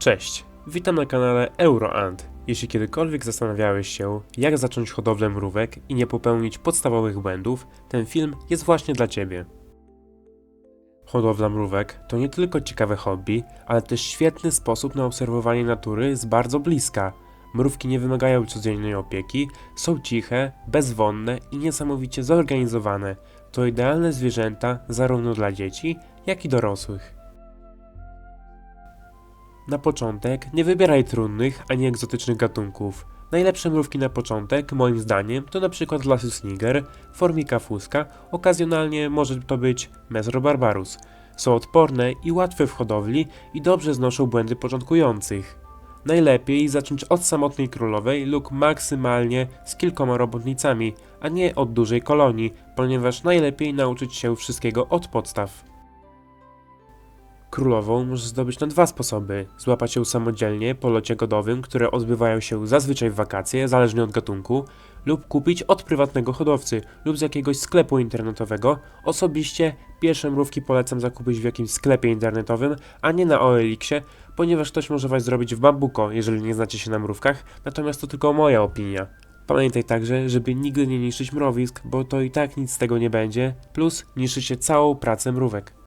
Cześć, witam na kanale EuroAnt. Jeśli kiedykolwiek zastanawiałeś się, jak zacząć hodowlę mrówek i nie popełnić podstawowych błędów, ten film jest właśnie dla Ciebie. Hodowla mrówek to nie tylko ciekawe hobby, ale też świetny sposób na obserwowanie natury z bardzo bliska. Mrówki nie wymagają codziennej opieki, są ciche, bezwonne i niesamowicie zorganizowane. To idealne zwierzęta zarówno dla dzieci, jak i dorosłych. Na początek nie wybieraj trudnych ani egzotycznych gatunków. Najlepsze mrówki na początek, moim zdaniem, to przykład Lassus niger, Formica fusca, okazjonalnie może to być Mesro barbarus. Są odporne i łatwe w hodowli i dobrze znoszą błędy początkujących. Najlepiej zacząć od samotnej królowej lub maksymalnie z kilkoma robotnicami, a nie od dużej kolonii, ponieważ najlepiej nauczyć się wszystkiego od podstaw. Królową możesz zdobyć na dwa sposoby. Złapać ją samodzielnie po locie godowym, które odbywają się zazwyczaj w wakacje, zależnie od gatunku, lub kupić od prywatnego hodowcy lub z jakiegoś sklepu internetowego. Osobiście pierwsze mrówki polecam zakupić w jakimś sklepie internetowym, a nie na OLX-ie, ponieważ ktoś może was zrobić w bambuko, jeżeli nie znacie się na mrówkach, natomiast to tylko moja opinia. Pamiętaj także, żeby nigdy nie niszczyć mrowisk, bo to i tak nic z tego nie będzie, plus niszczycie całą pracę mrówek.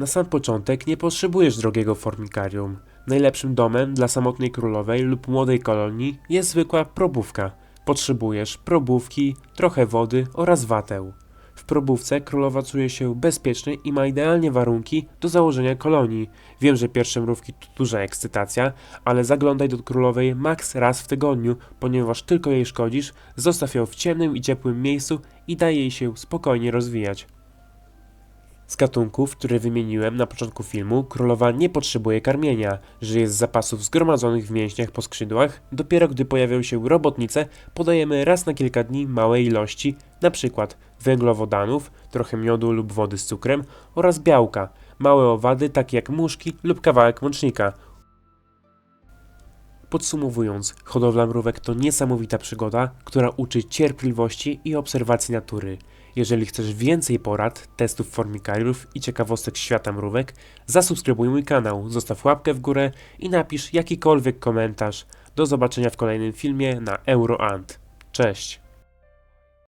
Na sam początek nie potrzebujesz drogiego formikarium. Najlepszym domem dla samotnej królowej lub młodej kolonii jest zwykła probówka. Potrzebujesz probówki, trochę wody oraz watę. W probówce królowa czuje się bezpiecznie i ma idealnie warunki do założenia kolonii. Wiem, że pierwsze mrówki to duża ekscytacja, ale zaglądaj do królowej maks raz w tygodniu, ponieważ tylko jej szkodzisz, zostaw ją w ciemnym i ciepłym miejscu i daj jej się spokojnie rozwijać. Z gatunków, które wymieniłem na początku filmu, królowa nie potrzebuje karmienia, żyje z zapasów zgromadzonych w mięśniach po skrzydłach. Dopiero gdy pojawią się robotnice, podajemy raz na kilka dni małe ilości, np. węglowodanów, trochę miodu lub wody z cukrem oraz białka, małe owady takie jak muszki lub kawałek mącznika. Podsumowując, hodowla mrówek to niesamowita przygoda, która uczy cierpliwości i obserwacji natury. Jeżeli chcesz więcej porad, testów formikariów i ciekawostek świata mrówek, zasubskrybuj mój kanał, zostaw łapkę w górę i napisz jakikolwiek komentarz. Do zobaczenia w kolejnym filmie na EuroAnt. Cześć!